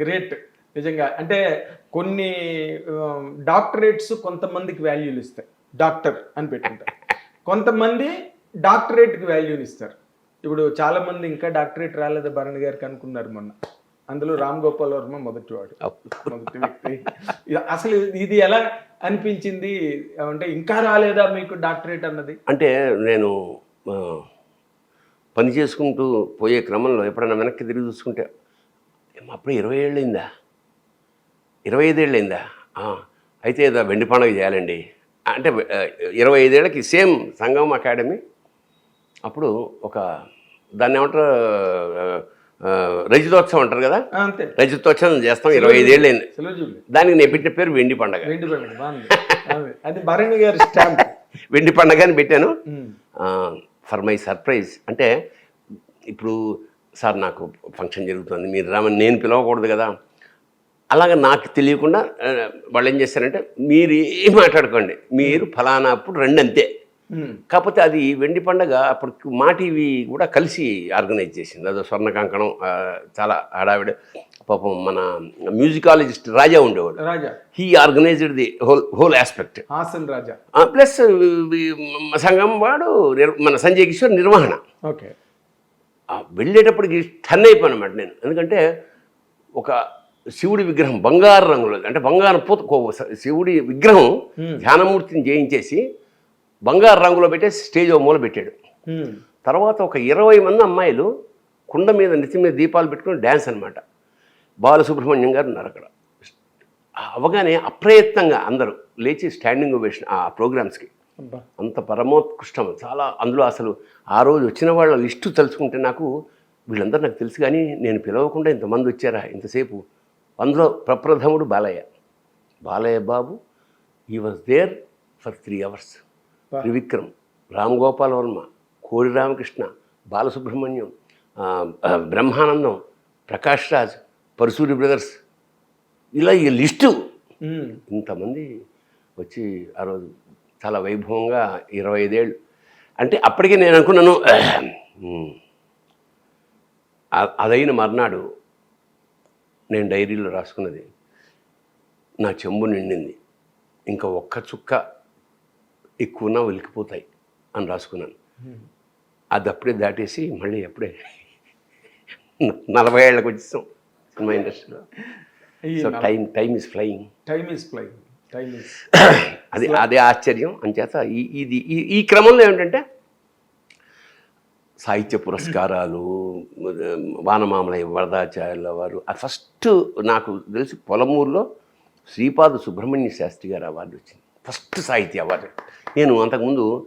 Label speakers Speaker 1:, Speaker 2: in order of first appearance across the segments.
Speaker 1: Great నిజంగా. అంటే కొన్ని డాక్టరేట్స్ కొంతమందికి వాల్యూలు ఇస్తాయి. డాక్టర్ అని పెట్టుకుంటారు కొంతమంది డాక్టరేట్కి వాల్యూని ఇస్తారు. ఇప్పుడు చాలా మంది ఇంకా డాక్టరేట్ రాలేదు భరణ్ గారికి అనుకున్నారు మొన్న. అందులో రామ్ గోపాల్ వర్మ మొదటివాడు. మొదటి వ్యక్తి. అసలు ఇది ఎలా అనిపించింది? అంటే ఇంకా రాలేదా మీకు డాక్టరేట్ అన్నది?
Speaker 2: అంటే నేను పని చేసుకుంటూ పోయే క్రమంలో ఎప్పుడైనా వెనక్కి తిరిగి చూసుకుంటే అప్పుడే ఇరవై ఏళ్ళు అయిందా ఇరవై ఐదేళ్ళు అయిందా ఆ, అయితే ఏదో వెండి పండుగ చేయాలండి. అంటే ఇరవై ఐదేళ్ళకి సేమ్ సంగం అకాడమీ. అప్పుడు ఒక దాన్ని ఏమంటారు రజతోత్సవం అంటారు కదా? రజతోత్సవం చేస్తాం ఇరవై ఐదేళ్ళు అయింది
Speaker 1: సెలవుజులు
Speaker 2: దానికి నేను పెట్టిన పేరు వెండి పండగ.
Speaker 1: వెండి పండగ
Speaker 2: అని పెట్టాను. For my surprise. అంటే ఇప్పుడు సార్ నాకు ఫంక్షన్ జరుగుతుంది మీరు రామని నేను పిలవకూడదు కదా. అలాగే నాకు తెలియకుండా వాళ్ళు ఏం చేశారంటే మీరు ఏం మాట్లాడుకోండి మీరు ఫలానా అప్పుడు రండి అంతే. కాకపోతే అది వెండి పండగ అప్పుడు మా టీవీ కూడా కలిసి ఆర్గనైజ్ చేసింది. అదో స్వర్ణ కంకణం చాలా హడావిడ. పాపం మన మ్యూజికాలజిస్ట్ రాజా ఉండేవాడు.
Speaker 1: Raja.
Speaker 2: He organised the whole whole aspect.
Speaker 1: Hasan Raja.
Speaker 2: Plus సంఘం వాడు మన సంజయ్ కిషోర్ నిర్వహణ.
Speaker 1: ఓకే.
Speaker 2: వెళ్ళేటప్పటికి టన్ అయిపోయాను అన్నమాట నేను. ఎందుకంటే ఒక శివుడి విగ్రహం బంగారు రంగులో అంటే బంగారం పూత శివుడి విగ్రహం ధ్యానమూర్తిని చేయించేసి బంగారు రంగులో పెట్టేసి స్టేజ్ ఓ మూల పెట్టాడు. తర్వాత ఒక ఇరవై మంది అమ్మాయిలు కుండ మీద నెత్తి మీద దీపాలు పెట్టుకుని డ్యాన్స్ అనమాట బాలసుబ్రహ్మణ్యం గారు ఉన్నారు అక్కడ. అవగానే అప్రయత్నంగా అందరూ లేచి స్టాండింగ్ ఓవేషన్ ఆ ప్రోగ్రామ్స్కి అంత పరమోత్కృష్టం. చాలా అందులో అసలు ఆ రోజు వచ్చిన వాళ్ళ లిస్టు తలుచుకుంటే నాకు వీళ్ళందరూ నాకు తెలుసు కానీ నేను పిలవకుండా ఇంతమంది వచ్చారా? ఇంతసేపు అందులో ప్రప్రథముడు Balayya. Balayya Babu he was there for three hours Trivikram Ram Gopal Varma Kodi Ramakrishna Balasubrahmanyam Brahmanandam Prakash Raj Parasuri brothers. ఇలా ఈ లిస్టు. ఇంతమంది వచ్చి ఆ రోజు చాలా వైభవంగా ఇరవై ఐదేళ్ళు. అంటే అప్పటికే నేను అనుకున్నాను "ఉమ్, ఆ- అదైన మర్నాడు నేను డైరీలో రాసుకున్నది నా చెంబు నిండింది. ఇంకా ఒక్క చుక్క ఎక్కువనా ఒలికిపోతాయి అని రాసుకున్నాను. అది అప్పుడే దాటేసి మళ్ళీ అప్పుడే నలభై ఏళ్ళకి వచ్చేసాం సినిమా ఇండస్ట్రీలో. So time time is flying
Speaker 1: time time is
Speaker 2: అది అదే ఆశ్చర్యం. అంచేత ఈ ఇది ఈ- ఈ క్రమంలో ఏమిటంటే సాహిత్య పురస్కారాలు వానమామలయ్య వరదాచార్యుల వారు ఫస్ట్ నాకు తెలిసి పొలమూరులో శ్రీపాద సుబ్రహ్మణ్య శాస్త్రి గారు అవార్డు వచ్చింది. ఫస్ట్ సాహిత్య అవార్డు. నేను అంతకుముందు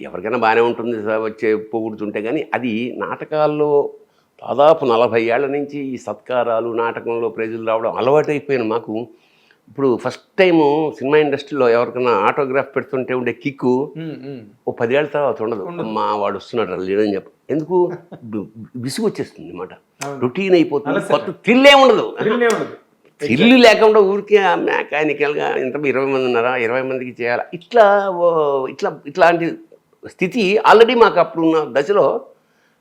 Speaker 2: ఎవరికైనా బాగానే ఉంటుంది వచ్చే పొగుడుతుంటే కానీ అది నాటకాల్లో దాదాపు నలభై ఏళ్ళ నుంచి ఈ సత్కారాలు నాటకంలో ప్రైజులు రావడం అలవాటైపోయిన మాకు ఇప్పుడు ఫస్ట్ టైము సినిమా ఇండస్ట్రీలో ఎవరికైనా ఆటోగ్రాఫ్ పెడుతుంటే ఉండే కిక్కు. ఓ పదేళ్ళ తర్వాత ఉండదు. మా వాడు వస్తున్నాడు రా లేడని చెప్ప. ఎందుకు? విసుగు వచ్చేస్తుంది అనమాట. రొటీన్ అయిపోతుంది. కొత్త థ్రిల్లే ఉండదు. థ్రిల్ లేకుండా ఊరికే మెకానికల్గా ఇంత ఇరవై మంది ఉన్నారా? ఇరవై మందికి చేయాలా? ఇట్లా ఇట్లా ఇట్లాంటి స్థితి ఆల్రెడీ మాకు అప్పుడున్న దశలో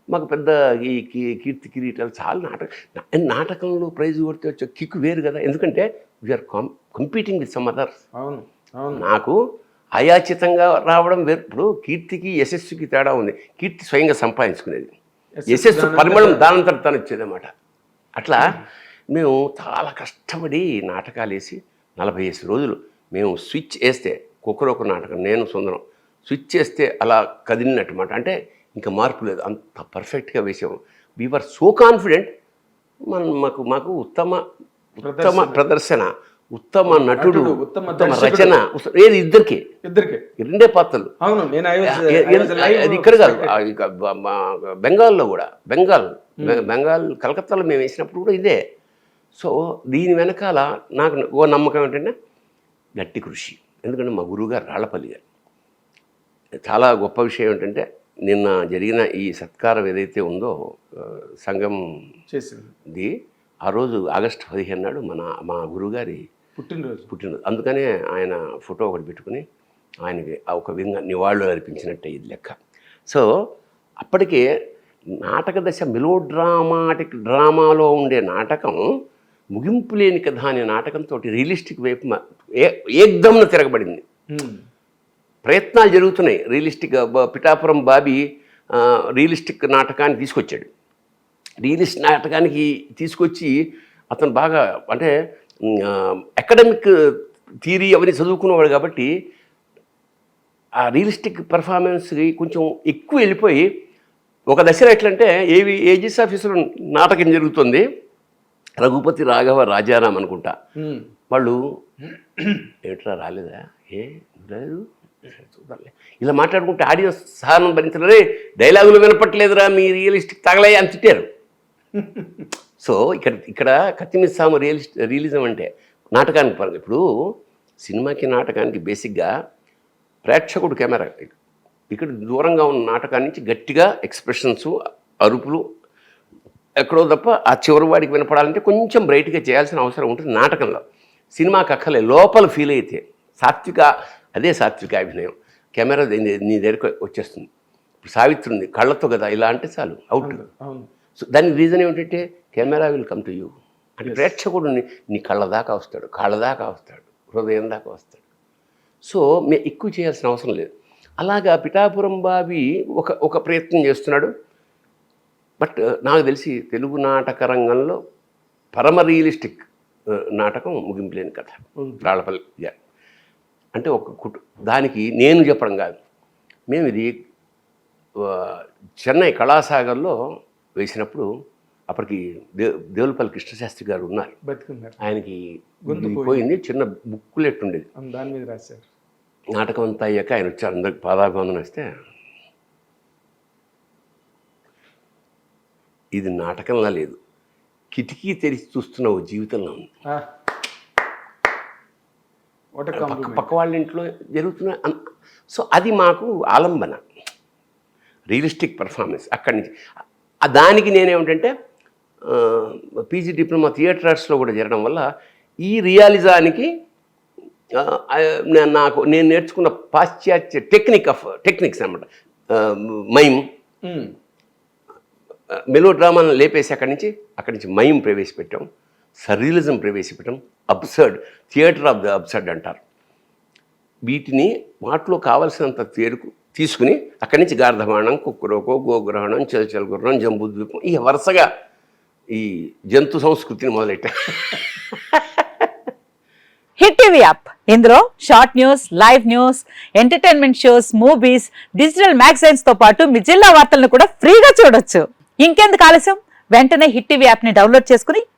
Speaker 2: మాకు పెద్ద ఈ కీ- కీర్తి కిరీటాలు చాలా నాటక నాటకంలో ప్రైజ్ కొడితే వచ్చే కిక్ వేరు కదా. ఎందుకంటే వీఆర్ కాం కంపీటింగ్ విత్ సమ్ అదర్స్
Speaker 1: అవును అవును.
Speaker 2: నాకు అయాచితంగా రావడం వేరు. ఇప్పుడు కీర్తికి యశస్సుకి తేడా ఉంది. కీర్తి స్వయంగా సంపాదించుకునేది. యశస్సు పరిమళం దానంతట తను వచ్చేదన్నమాట అట్లా మేము చాలా కష్టపడి నాటకాలు వేసి నలభై ఐదు రోజులు మేము స్విచ్ వేస్తే కుక్కరొక నాటకం నేను సుందరం స్విచ్ చేస్తే అలా కదిలినట్టుమాట. అంటే ఇంకా మార్పు లేదు. అంత పర్ఫెక్ట్గా వేసాము వీఆర్ సో కాన్ఫిడెంట్ మన మాకు మాకు ఉత్తమ ఉత్తమ ప్రదర్శన. ఉత్తమ నటుడు
Speaker 1: ఉత్తమ.
Speaker 2: రచన ఏది ఇద్దరికి?
Speaker 1: ఇద్దరికి.
Speaker 2: రెండే పాత్రలు.
Speaker 1: అవును నేను
Speaker 2: అది ఇక్కడ కాదు. బెంగాల్లో కూడా. బెంగాల్ బెంగాల్ కలకత్తాలో మేము వేసినప్పుడు కూడా ఇదే. సో దీని వెనకాల నాకు ఓ నమ్మకం ఏంటంటే గట్టి కృషి. ఎందుకంటే మా గురువుగారు రాళ్ళపల్లి గారు. చాలా గొప్ప విషయం ఏంటంటే నిన్న జరిగిన ఈ సత్కారం ఏదైతే ఉందో సంఘం
Speaker 1: చేసింది.
Speaker 2: ఆ రోజు ఆగస్టు పదిహేను నాడు మన మా గురువుగారి
Speaker 1: పుట్టినరోజు.
Speaker 2: పుట్టినరోజు. అందుకనే ఆయన ఫోటో ఒకటి పెట్టుకుని ఆయనకి ఒక విధంగా నివాళులు అర్పించినట్టే ఇది లెక్క. సో అప్పటికే నాటక దశ మెలో డ్రామాటిక్ డ్రామాలో ఉండే నాటకం ముగింపు లేని కథ అనే నాటకంతో రియలిస్టిక్ వైపు ఏ ఏకదమ్న తిరగబడింది. ప్రయత్నాలు జరుగుతున్నాయి. రియలిస్టిక్ పిఠాపురం బాబీ రియలిస్టిక్ నాటకాన్ని తీసుకొచ్చాడు. రియలిస్ట్ నాటకానికి తీసుకొచ్చి అతను బాగా అంటే అకాడమిక్ థియరీ అవన్నీ చదువుకున్నవాడు కాబట్టి ఆ రియలిస్టిక్ పర్ఫార్మెన్స్కి కొంచెం ఎక్కువ వెళ్ళిపోయి ఒక దశలో ఎట్లంటే ఏవి ఏజిస్ ఆఫీసులో నాటకం జరుగుతుంది? రఘుపతి రాఘవ రాజారాం అనుకుంటా. వాళ్ళు ఏట్రా రాలేదా? ఏ లేదు ఇలా మాట్లాడుకుంటే ఆడియన్స్ సహనం భరించలే డైలాగులు వినపట్లేదురా మీ రియలిస్టిక్ తగలయ్య అని తిట్టారు. సో ఇక్కడ ఇక్కడ కత్తిమిస్సాము రియలిస్ట్ రియలిజం అంటే నాటకానికి పరంగా ఇప్పుడు సినిమాకి నాటకానికి బేసిక్గా ప్రేక్షకుడు కెమెరా ఇక్కడ దూరంగా ఉన్న నాటకాన్ని నుంచి గట్టిగా ఎక్స్ప్రెషన్స్ అరుపులు ఎక్కడో తప్ప ఆ చివరి వాడికి వినపడాలంటే కొంచెం బ్రైట్గా చేయాల్సిన అవసరం ఉంటుంది నాటకంలో. సినిమాకి అక్కలే లోపల ఫీల్ అయితే సాత్విక అదే సాత్విక అభినయం. కెమెరా నీ నీ దగ్గరికి వచ్చేస్తుంది. ఇప్పుడు సావిత్రి ఉంది కళ్ళతో కదా ఇలా అంటే చాలు అవుట్. సో దానికి రీజన్ ఏమిటంటే camera will come to you అంటే ప్రేక్షకుడు నీ- కళ్ళ దాకా వస్తాడు కాళ్ళ దాకా వస్తాడు హృదయం దాకా వస్తాడు. సో మే ఎక్కువ చేయాల్సిన అవసరం లేదు. అలాగా పిఠాపురం బాబి ఒక ఒక ప్రయత్నం చేస్తున్నాడు. బట్ నాకు తెలిసి తెలుగు నాటక రంగంలో పరమ రియలిస్టిక్ నాటకం ముగింపులేని కథ. రాళ్ళపల్లి గారు అంటే ఒక కుటు దానికి నేను చెప్పడం కాదు. మేము ఇది చెన్నై కళాసాగర్లో వేసినప్పుడు అప్పటికి దే దేవులపల్లి కృష్ణశాస్త్రి గారు ఉన్నారు. ఆయనకి పోయింది. చిన్న బుక్కులెట్ ఉండేది.
Speaker 1: దాని మీద రాశారు.
Speaker 2: నాటకం అంతా అయ్యాక ఆయన వచ్చారు అందరికి పాదాభివందనం ఇస్తే ఇది నాటకంలా లేదు. కిటికీ తెరిచి చూస్తున్న ఓ జీవితంలో ఉంది. పక్క పక్క వాళ్ళ ఇంట్లో జరుగుతున్న అన్- సో అది మాకు ఆలంబన. రియలిస్టిక్ పర్ఫార్మెన్స్ అక్కడి నుంచి. దానికి నేనేమిటంటే పీజీ డిప్లొమా థియేటర్ ఆర్ట్స్లో కూడా జరగడం వల్ల ఈ రియాలిజానికి నాకు నేను నేర్చుకున్న పాశ్చాత్య టెక్నిక్ ఆఫ్ టెక్నిక్స్ అనమాట మైమ్. మెలో డ్రామాను లేపేసి అక్కడి నుంచి అక్కడి నుంచి మైమ్ ప్రవేశపెట్టాం. సర్రియలిజం ప్రవేశపెట్టడం absurd theatre of the absurd అంటారు. వీటిని వాటిలో కావలసినంత తేరుకు తీసుకుని అక్కడి నుంచి గార్ధమాణం కుక్కురోకో గోగ్రహణం చలచల గుర్రం జంబుద్వీపం ఈ వరుసగా ఈ జంతు సంస్కృతిని మొదలెట్టా
Speaker 3: హిట్ టీవీ యాప్. ఇందులో short news live news entertainment shows movies digital మ్యాగజైన్స్తో పాటు మీ జిల్లా వార్తలను కూడా ఫ్రీగా చూడొచ్చు. ఇంకెందుకు ఆలస్యం? వెంటనే హిట్ టీవీ యాప్ని డౌన్లోడ్ చేసుకుని